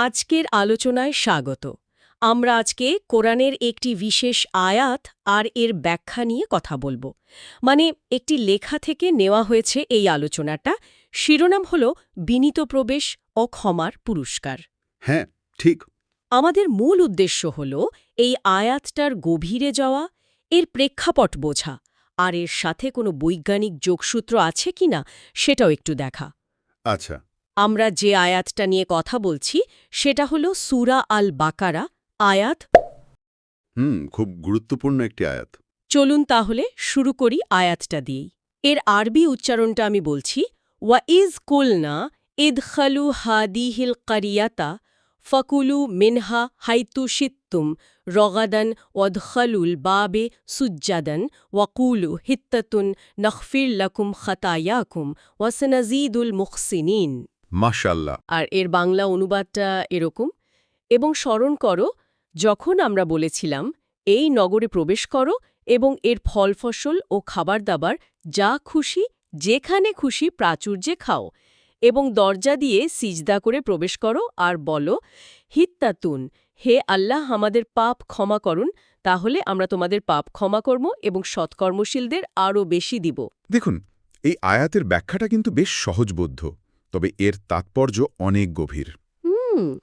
আজকের আলোচনায় স্বাগত। আমরা আজকে কোরআনের একটি বিশেষ আয়াত আর এর ব্যাখ্যা নিয়ে কথা বলব। মানে একটি লেখা থেকে নেওয়া হয়েছে এই আলোচনাটা। শিরোনাম হল বিনীত প্রবেশ ও ক্ষমার পুরস্কার। হ্যাঁ ঠিক। আমাদের মূল উদ্দেশ্য হল এই আয়াতটার গভীরে যাওয়া এর প্রেক্ষাপট বোঝা আর এর সাথে কোনো বৈজ্ঞানিক যোগসূত্র আছে কিনা সেটাও একটু দেখা। আচ্ছা। আমরা যে আয়াতটা নিয়ে কথা বলছি সেটা হলো সুরা আল বাকারা আয়াত হুম খুব গুরুত্বপূর্ণ একটি আয়াত। চলুন তাহলে শুরু করি আয়াতটা দিয়েই। এর আরবি উচ্চারণটা আমি বলছি ওয়া ইজ কুলনা ইদখালু হাদিহিল কারিয়াতা ফকুলু মিনহা হাইতু শিত্তুম রগাদান ওদখালুল বাবে সুজ্জাদান ওয়াকুলু হিত্তাতুন নখফির লাকুম খাতায়াকুম ওয়াসনাজিদুল মুখসিনিন। মাশাল্লাহ আর এর বাংলা অনুবাদটা এরকম। এবং স্মরণ করো যখন আমরা বলেছিলাম এই নগরে প্রবেশ করো এবং এর ফল ফসল ও খাবার দাবার যা খুশি যেখানে খুশি প্রাচুর্যে খাও এবং দরজা দিয়ে সিজদা করে প্রবেশ করো আর বলো হিত্তাতুন হে আল্লাহ আমাদের পাপ ক্ষমা করুন তাহলে আমরা তোমাদের পাপ ক্ষমা করব এবং সৎকর্মশীলদের আরও বেশি দিব। দেখুন এই আয়াতের ব্যাখ্যাটা কিন্তু বেশ সহজবোধ্য। তবে এর তাৎপর্য অনেক গভীর।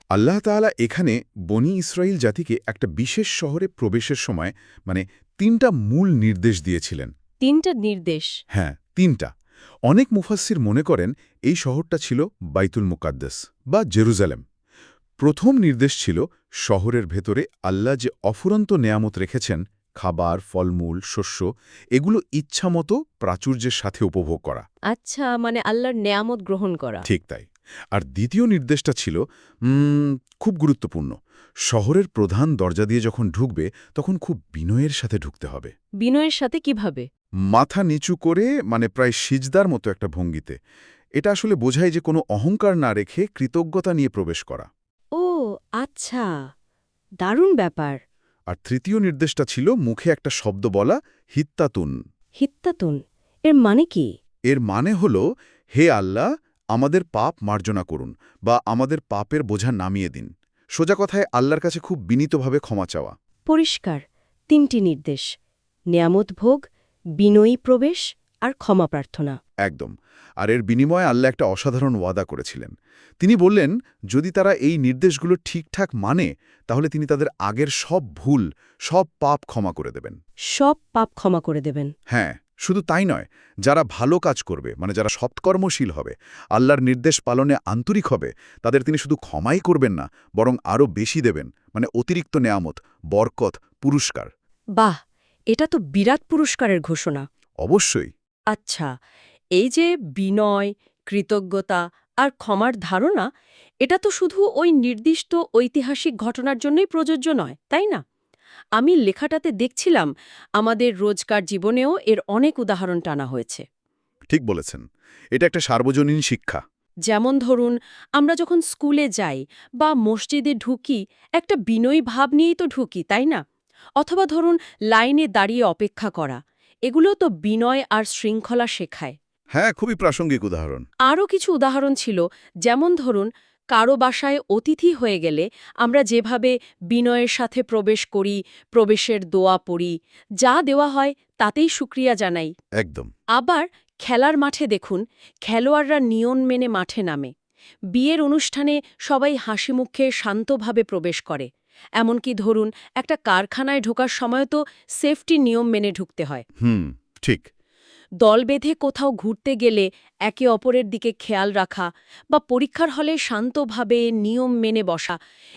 আল্লাহ তাআলা এখানে বনি ইসরায়েল জাতিকে একটা বিশেষ শহরে প্রবেশের সময় মানে তিনটা মূল নির্দেশ দিয়েছিলেন। তিনটা নির্দেশ? হ্যাঁ তিনটা। অনেক মুফাসসির মনে করেন এই শহরটা ছিল বাইতুল মুকাদ্দাস বা জেরুজালেম। প্রথম নির্দেশ ছিল শহরের ভেতরে আল্লাহ যে অফুরন্ত নেয়ামত রেখেছেন খাবার ফলমূল শস্য এগুলো ইচ্ছামতো প্রাচুর্যের সাথে উপভোগ করা। আচ্ছা মানে আল্লাহর নেয়ামত গ্রহণ করা। ঠিক তাই। আর দ্বিতীয় নির্দেশটা ছিল খুব গুরুত্বপূর্ণ। শহরের প্রধান দরজা দিয়ে যখন ঢুকবে তখন খুব বিনয়ের সাথে ঢুকতে হবে। বিনয়ের সাথে কীভাবে? মাথা নিচু করে মানে প্রায় সিজদার মতো একটা ভঙ্গিতে। এটা আসলে বোঝায় যে কোনো অহংকার না রেখে কৃতজ্ঞতা নিয়ে প্রবেশ করা। ও আচ্ছা। দারুণ ব্যাপার। আর তৃতীয় নির্দেশটা ছিল মুখে একটা শব্দ বলা হিত্তাতুন। হিত্তাতুন? এর মানে কি? এর মানে হল হে আল্লাহ আমাদের পাপ মার্জনা করুন বা আমাদের পাপের বোঝা নামিয়ে দিন। সোজা কথায় আল্লাহর কাছে খুব বিনীতভাবে ক্ষমা চাওয়া। পরিষ্কার। তিনটি নির্দেশ। নেয়ামত ভোগ বিনয়ী প্রবেশ আর ক্ষমা প্রার্থনা। একদম। আর এর বিনিময়ে আল্লাহ একটা অসাধারণ ওয়াদা করেছিলেন। তিনি বললেন যদি তারা এই নির্দেশগুলো ঠিকঠাক মানে তাহলে তিনি তাদের আগের সব ভুল সব পাপ ক্ষমা করে দেবেন। সব পাপ ক্ষমা করে দেবেন। হ্যাঁ শুধু তাই নয় যারা ভালো কাজ করবে মানে যারা সৎকর্মশীল হবে আল্লাহর নির্দেশ পালনে আন্তরিক হবে তাদের তিনি শুধু ক্ষমাই করবেন না বরং আরও বেশি দেবেন মানে অতিরিক্ত নেয়ামত বরকত পুরস্কার। বাহ! এটা তো বিরাট পুরস্কারের ঘোষণা। অবশ্যই। আচ্ছা এই যে বিনয় কৃতজ্ঞতা আর ক্ষমার ধারণা এটা তো শুধু ওই নির্দিষ্ট ঐতিহাসিক ঘটনার জন্যই প্রযোজ্য নয় তাই না? আমি লেখাটাতে দেখছিলাম আমাদের রোজকার জীবনেও এর অনেক উদাহরণ টানা হয়েছে। ঠিক বলেছেন। এটা একটা সার্বজনীন শিক্ষা। যেমন ধরুন আমরা যখন স্কুলে যাই বা মসজিদে ঢুকি একটা বিনয়ী ভাব নিয়েই তো ঢুকি তাই না? অথবা ধরুন লাইনে দাঁড়িয়ে অপেক্ষা করা এগুলো তো বিনয় আর শৃঙ্খলা শেখায়। হ্যাঁ খুবই প্রাসঙ্গিক উদাহরণ। আরও কিছু উদাহরণ ছিল যেমন ধরুন কারও বাসায় অতিথি হয়ে গেলে আমরা যেভাবে বিনয়ের সাথে প্রবেশ করি প্রবেশের দোয়া পড়ি যা দেওয়া হয় তাতেই সুক্রিয়া জানাই। একদম। আবার খেলার মাঠে দেখুন খেলোয়াড়রা নিয়ম মেনে মাঠে নামে। বিয়ের অনুষ্ঠানে সবাই হাসি মুখে শান্তভাবে প্রবেশ করে। এমনকি ধরুন একটা কারখানায় ঢোকার সময় তো সেফটি নিয়ম মেনে ঢুকতে হয়। হুম ঠিক। দল বেঁধে কোথাও ঘুরতে গেলে একে অপরের দিকে খেয়াল রাখা বা পরীক্ষার হলে শান্তভাবে নিয়ম মেনে বসা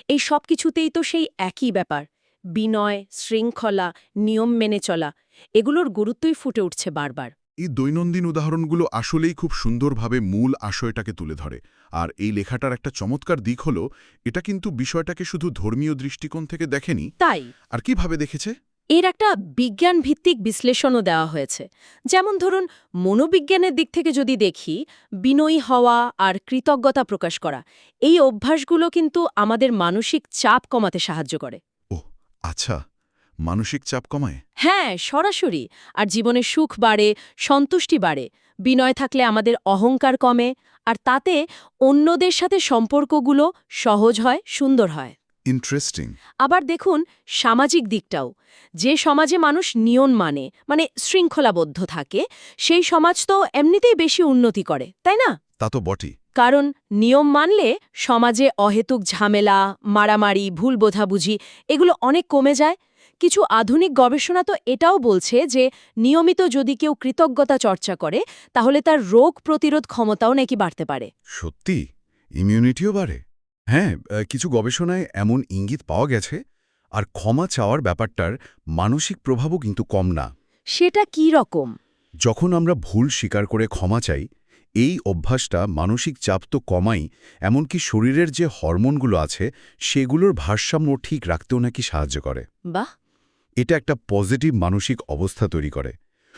এই সব কিছুতেই তো সেই একই ব্যাপার। বিনয় শৃঙ্খলা নিয়ম মেনে চলা এগুলোর গুরুত্বই ফুটে উঠছে বারবার। এই দৈনন্দিন উদাহরণগুলো আসলেই খুব সুন্দরভাবে মূল আশয়টাকে তুলে ধরে। আর এই লেখাটার একটা চমৎকার দিক হল এটা কিন্তু বিষয়টাকে শুধু ধর্মীয় দৃষ্টিকোণ থেকে দেখেনি। তাই? আর কীভাবে দেখেছে? এর একটা বিজ্ঞান ভিত্তিক বিশ্লেষণও দেওয়া হয়েছে। যেমন ধরুন মনোবিজ্ঞানের দিক থেকে যদি দেখি বিনয়ী হওয়া আর কৃতজ্ঞতা প্রকাশ করা এই অভ্যাসগুলো কিন্তু আমাদের মানসিক চাপ কমাতে সাহায্য করে। ও আচ্ছা। মানসিক চাপ কমায়? হ্যাঁ সরাসরি। আর জীবনে সুখ বাড়ে সন্তুষ্টি বাড়ে। বিনয় থাকলে আমাদের অহংকার কমে আর তাতে অন্যদের সাথে সম্পর্কগুলো সহজ হয় সুন্দর হয়। ইন্টারেস্টিং আবার দেখুন সামাজিক দিকটাও। যে সমাজে মানুষ নিয়ন মানে মানে শৃঙ্খলাবদ্ধ থাকে সেই সমাজ তো এমনিতেই বেশি উন্নতি করে তাই না? তা তো বটেই। কারণ নিয়ম মানলে সমাজে অহেতুক ঝামেলা মারামারি ভুল বোঝাবুঝি এগুলো অনেক কমে যায়। কিছু আধুনিক গবেষণা তো এটাও বলছে যে নিয়মিত যদি কেউ কৃতজ্ঞতা চর্চা করে তাহলে তার রোগ প্রতিরোধ ক্ষমতাও নাকি বাড়তে পারে। সত্যি? ইমিউনিটিও বাড়ে? হ্যাঁ কিছু গবেষণায় এমন ইঙ্গিত পাওয়া গেছে আর ক্ষমা চাওয়ার ব্যাপারটার মানসিক প্রভাবও কিন্তু কম না। সেটা কি রকম? যখন আমরা ভুল স্বীকার করে ক্ষমা চাই এই অভ্যাসটা মানসিক চাপ তো কমাই এমনকি শরীরের যে হরমোনগুলো আছে সেগুলোর ভারসাম্য ঠিক রাখতেও নাকি সাহায্য করে। বাহ! এটা একটা পজিটিভ মানসিক অবস্থা তৈরি করে।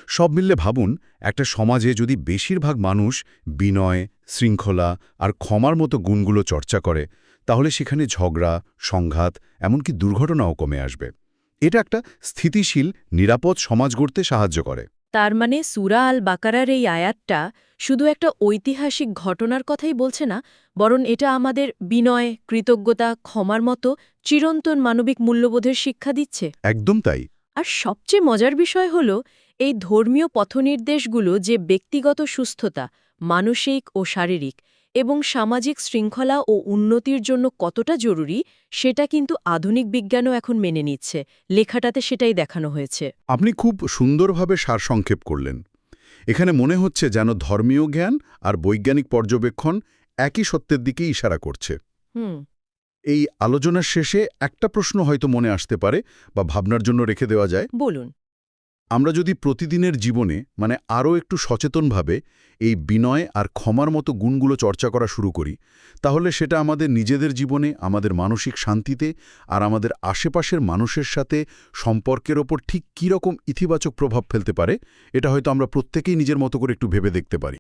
সব মিললে ভাবুন একটা সমাজে যদি বেশিরভাগ মানুষ বিনয় শৃঙ্খলা আর ক্ষমার মতো গুণগুলো চর্চা করে তাহলে সেখানে ঝগড়া সংঘাত এমনকি দুর্ঘটনাও কমে আসবে। এটা একটা স্থিতিশীল নিরাপদ সমাজ গড়তে সাহায্য করে। তার মানে সুরা আল বাকারার এই আয়াতটা শুধু একটা ঐতিহাসিক ঘটনার কথাই বলছে না বরং এটা আমাদের বিনয় কৃতজ্ঞতা ক্ষমার মতো চিরন্তন মানবিক মূল্যবোধের শিক্ষা দিচ্ছে। একদম তাই। আর সবচেয়ে মজার বিষয় হল এই ধর্মীয় পথনির্দেশগুলো যে ব্যক্তিগত সুস্থতা মানসিক ও শারীরিক এবং সামাজিক শৃঙ্খলা ও উন্নতির জন্য কতটা জরুরি সেটা কিন্তু আধুনিক বিজ্ঞানও এখন মেনে নিচ্ছে। লেখাটাতে সেটাই দেখানো হয়েছে। আপনি খুব সুন্দরভাবে সারসংক্ষেপ করলেন। এখানে মনে হচ্ছে যেন ধর্মীয় জ্ঞান আর বৈজ্ঞানিক পর্যবেক্ষণ একই সত্যের দিকেই ইশারা করছে। হুম। এই আলোচনার শেষে একটা প্রশ্ন হয়তো মনে আসতে পারে বা ভাবনার জন্য রেখে দেওয়া যায়। বলুন। আমরা যদি প্রতিদিনের জীবনে মানে আরও একটু সচেতনভাবে এই বিনয় আর ক্ষমার মতো গুণগুলো চর্চা করা শুরু করি, তাহলে সেটা আমাদের নিজেদের জীবনে, আমাদের মানসিক শান্তিতে আর আমাদের আশেপাশের মানুষের সাথে সম্পর্কের ওপর ঠিক কীরকম ইতিবাচক প্রভাব ফেলতে পারে, এটা হয়তো আমরা প্রত্যেকেই নিজের মতো করে একটু ভেবে দেখতে পারি।